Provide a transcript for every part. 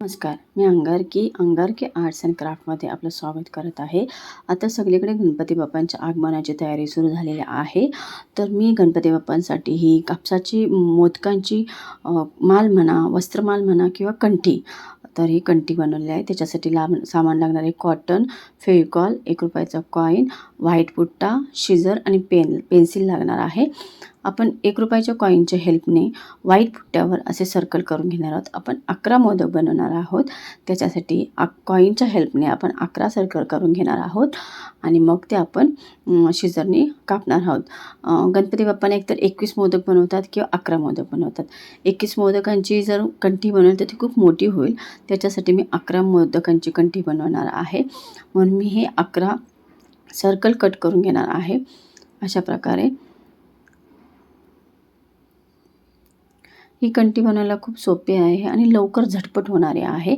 नमस्कार. मी Angaraki Angaraki arts and क्राफ्टमध्ये आपलं स्वागत करत आहे. आता सगळीकडे गणपती बाप्पांच्या आगमनाची तयारी सुरू झालेली आहे. तर मी गणपती बाप्पांसाठी ही कापसाची मोदकांची माल म्हणा वस्त्रमाल म्हणा किंवा कंठी तर ही कंठी बनवलेली आहे. त्याच्यासाठी लाभ सामान लागणारे कॉटन फेविकॉल एक रुपयाचा कॉईन व्हाईट पुट्टा शिजर आणि पेन पेन्सिल लागणार आहे. आपण एक रुपयाच्या कॉईनच्या हेल्पने व्हाईट पुट्ट्यावर असे सर्कल करून घेणार आहोत. आपण अकरा मोदक बनवणार आहोत. त्याच्यासाठी अक कॉईनच्या हेल्पने आपण अकरा सर्कल करून घेणार आहोत. आणि मग ते आपण शिजरने कापणार आहोत. गणपती बाप्पाने एकतर एकवीस मोदक बनवतात किंवा अकरा मोदक बनवतात. एकवीस मोदकांची जर कंठी बनवली तर ती खूप मोठी होईल. त्याच्यासाठी मी अकरा मोदकांची कंठी बनवणार आहे. म्हणून मी हे अकरा सर्कल कट करून घेणार आहे. अशा प्रकारे. ही कंटी बनवायला खूप सोपी आहे आणि लवकर झटपट होणारी आहे.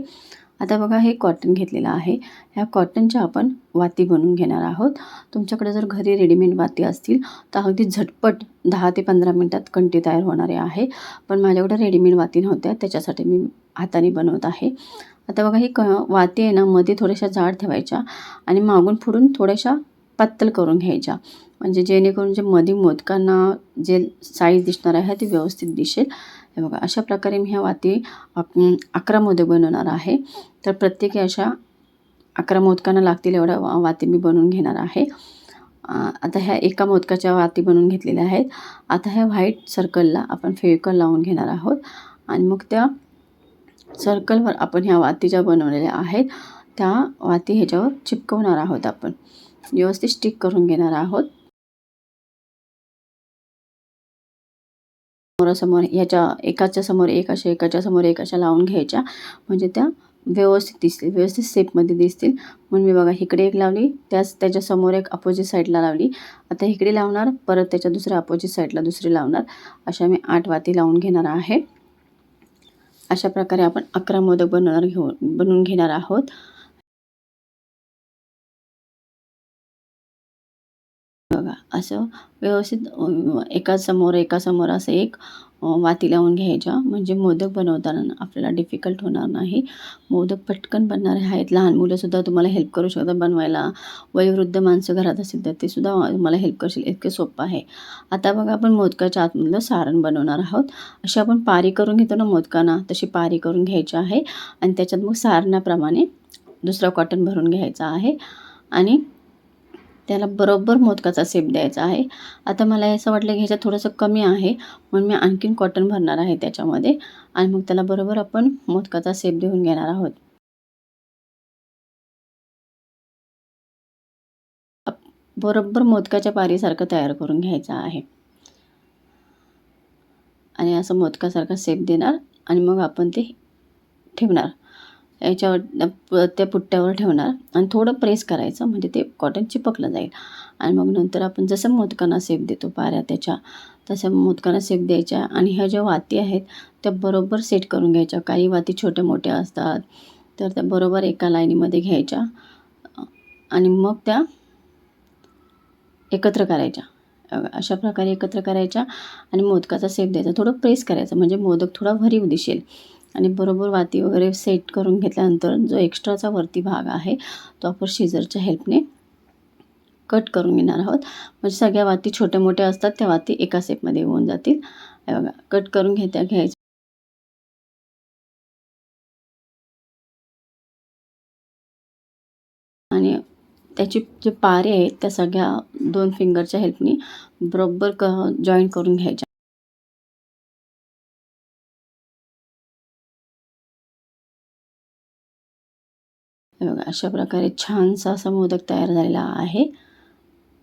आता बघा हे कॉटन घेतलेलं आहे. ह्या कॉटनच्या आपण वाती बनवून घेणार आहोत. तुमच्याकडे जर घरी रेडीमेड वाती असतील तर अगदी झटपट दहा ते पंधरा मिनटात कंटी तयार होणारे आहे. पण माझ्याकडे रेडीमेड वाती नव्हत्या त्याच्यासाठी मी हाताने बनवत आहे. आता बघा ही क वाती आहे ना मध्ये थोड्याशा जाड ठेवायच्या आणि मागून फुडून थोड्याशा पातळ करून घ्यायच्या. म्हणजे जेणेकरून जे मध्ये मोदकांना जे साईज दिसणार आहे ती व्यवस्थित दिसेल. हे बघा अशा प्रकारे मी ह्या वाती अक- अकरा मोदक बनवणार आहे. तर प्रत्येकी अशा अकरा मोदकांना लागतील एवढ्या वाती मी बनवून घेणार आहे. आता ह्या एका मोदकाच्या वाती बनवून घेतलेल्या आहेत. आता ह्या व्हाईट सर्कलला आपण फेविकॉल लावून घेणार आहोत. आणि मग त्या सर्कलवर आपण ह्या वाती ज्या बनवलेल्या आहेत त्या वाती ह्याच्यावर चिपकवणार आहोत आपण. व्यवस्थित स्टिक करून घेणार आहोत. समोरासमोर ह्याच्या एकाच्या समोर एक अशा एकाच्या समोर एक अशा लावून घ्यायच्या. म्हणजे त्या व्यवस्थित दिसतील व्यवस्थित सेपमध्ये दिसतील. म्हणून मी बघा इकडे एक लावली त्याच त्याच्यासमोर एक अपोजिट साईडला लावली. आता इकडे लावणार परत त्याच्या दुसऱ्या अपोजिट साईडला दुसरी लावणार. अशा मी आठ वाती लावून घेणार आहे. अशा प्रकारे आपण अकरा मोदक बनवणार घेऊ बनवून घेणार आहोत. बघा. असं व्यवस्थित एकासमोर एका समोर एका समोर असं एक वाती लावून घ्यायच्या. म्हणजे मोदक बनवताना आपल्याला डिफिकल्ट होणार नाही. मोदक पटकन बनणारे आहेत. लहान मुलंसुद्धा तुम्हाला हेल्प करू शकतात बनवायला. वयोवृद्ध माणसं घरात असतील तर ते सुद्धा तुम्हाला हेल्प करशील. इतकं सोपं आहे. आता बघा आपण मोदकाच्या आतमधलं सारण बनवणार आहोत. अशी आपण पारी करून घेतो ना मोदकांना तशी पारी करून घ्यायची आहे. आणि त्याच्यात मग सारणाप्रमाणे दुसरा कॉटन भरून घ्यायचा आहे. आणि त्याला बरोबर मोदकाचा सेप द्यायचा आहे. आता मला असं वाटलं की ह्याच्यात थोडंसं कमी आहे म्हणून मी आणखीन कॉटन भरणार आहे त्याच्यामध्ये आणि मग त्याला बरोबर आपण मोदकाचा सेप देऊन घेणार आहोत. बरोबर मोदकाच्या पारीसारखं तयार करून घ्यायचं आहे. आणि असं मोदकासारखा सेप देणार आणि मग आपण ते ठेवणार. याच्यावर त्या पुट्ट्यावर ठेवणार आणि थोडं प्रेस करायचं म्हणजे ते कॉटन चिपकलं जाईल. आणि मग नंतर आपण जसं मोदकांना सेप देतो पाऱ्या त्याच्या तसं मोदकांना सेप द्यायच्या आणि ह्या ज्या वाती आहेत त्या बरोबर सेट करून घ्यायच्या. काही वाती छोट्या मोठ्या असतात तर त्या बरोबर एका लाईनीमध्ये घ्यायच्या आणि मग त्या एकत्र करायच्या. अशा प्रकारे एकत्र करायच्या आणि मोदकाचा सेप द्यायचा. थोडं प्रेस करायचं म्हणजे मोदक थोडा भरीव दिसेल. आणि बरोबर वाती वगैरे सेट करून घेतल्यानंतर जो एक्स्ट्राचा वरती भाग आहे तो आपण शिजरच्या हेल्पने कट करून घेणार आहोत. म्हणजे सगळ्या वाती छोट्या मोठ्या असतात त्या वाती एका सेपमध्ये होऊन जातील. बघा कट करून घेत्या घ्यायचं. आणि त्याची जे पारे आहेत त्या सगळ्या दोन फिंगरच्या हेल्पनी बरोबर क जॉईन करून घ्यायच्या. हे बघा अशा प्रकारे छानसा असा मोदक तयार झालेला आहे.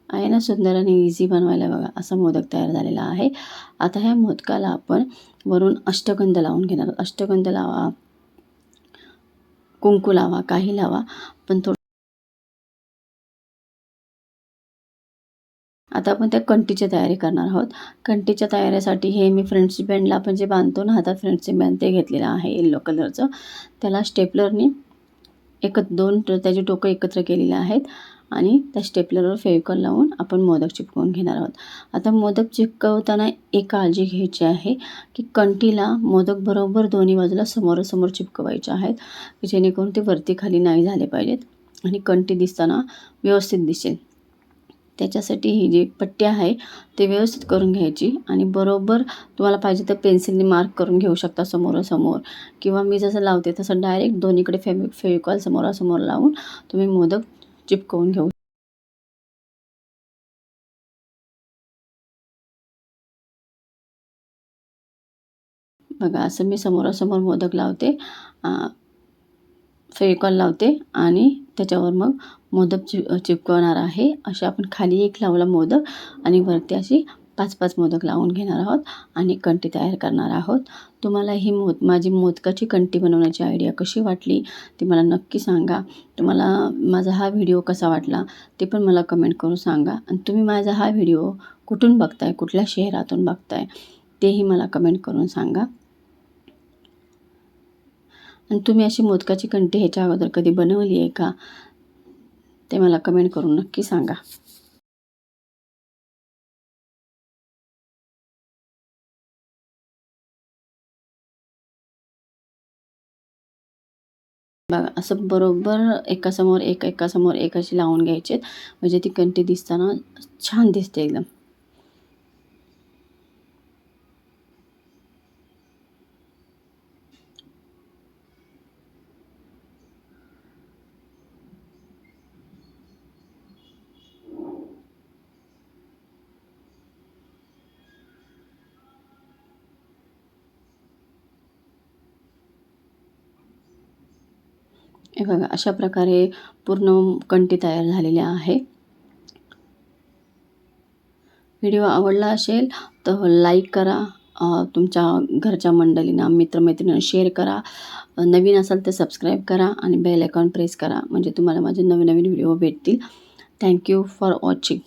आहे ना सुंदर आणि इझी बनवायला बघा असा मोदक तयार झालेला आहे. आता ह्या मोदकाला आपण वरून अष्टगंध लावून घेणार अष्टगंध लावा कुंकू लावा काही लावा पण थोडं आता आपण त्या कंटीची तयारी करणार आहोत. कंटीच्या तयारीसाठी हे मी फ्रंटची बँडला आपण जे बांधतो ना हातात फ्रंटची बँड ते घेतलेलं आहे येल्लो कलरचं. त्याला स्टेपलरनी एक दोन त्याचे त्याची टोकं एकत्र केलेली आहेत आणि त्या स्टेपलरवर फेविकॉल लावून आपण मोदक चिपकवून घेणार आहोत. आता मोदक चिपकवताना एक काळजी घ्यायची आहे की कंटीला मोदक बरोबर दोन्ही बाजूला समोरासमोर चिपकवायचे आहेत जेणेकरून ते वरती खाली नाही झाले पाहिजेत आणि कंटी दिसताना व्यवस्थित दिसेल. त्याच्यासाठी ही जी पट्टी आहे ते व्यवस्थित करून घ्यायची. आणि बरोबर तुम्हाला पाहिजे तर पेन्सिलने मार्क करून घेऊ शकता समोरासमोर. किंवा मी जसं लावते तसं डायरेक्ट दोन्हीकडे फेवि फेविकॉल समोरासमोर लावून तुम्ही मोदक चिपकवून घेऊ. बघा असं मी समोरासमोर मोदक लावते. फेविकॉल लावते आणि त्याच्यावर मग मोदक चि चिपकवणार आहे. असे आपण खाली एक लावला मोदक आणि वरती अशी पाच पाच मोदक लावून घेणार आहोत आणि कंटी तयार करणार आहोत. तुम्हाला ही मोद माझी मोदकाची कंटी बनवण्याची आयडिया कशी वाटली ती मला नक्की सांगा. तुम्हाला माझा हा व्हिडिओ कसा वाटला ते पण मला कमेंट करून सांगा. आणि तुम्ही माझा हा व्हिडिओ कुठून बघताय? कुठल्या शहरातून बघताय? तेही मला कमेंट करून सांगा. आणि तुम्ही अशी मोदकाची कंटी ह्याच्या अगोदर कधी बनवली आहे का? ते मला कमेंट करून नक्की सांगा. बघा असं बरोबर एकासमोर एक एकासमोर एक अशी लावून घ्यायचे म्हणजे ती कंटी दिसताना छान दिसते एकदम. हे बघा अशा प्रकारे पूर्ण कंटी तयार झालेली आहे. व्हिडिओ आवडला असेल तर लाईक करा तुमच्या घरच्या मंडळींना मित्रमैत्रिणींना शेअर करा. नवीन असाल तर सबस्क्राईब करा आणि बेल आयकॉन प्रेस करा म्हणजे तुम्हाला माझे नवीन नवीन व्हिडिओ भेटतील. Thank you for watching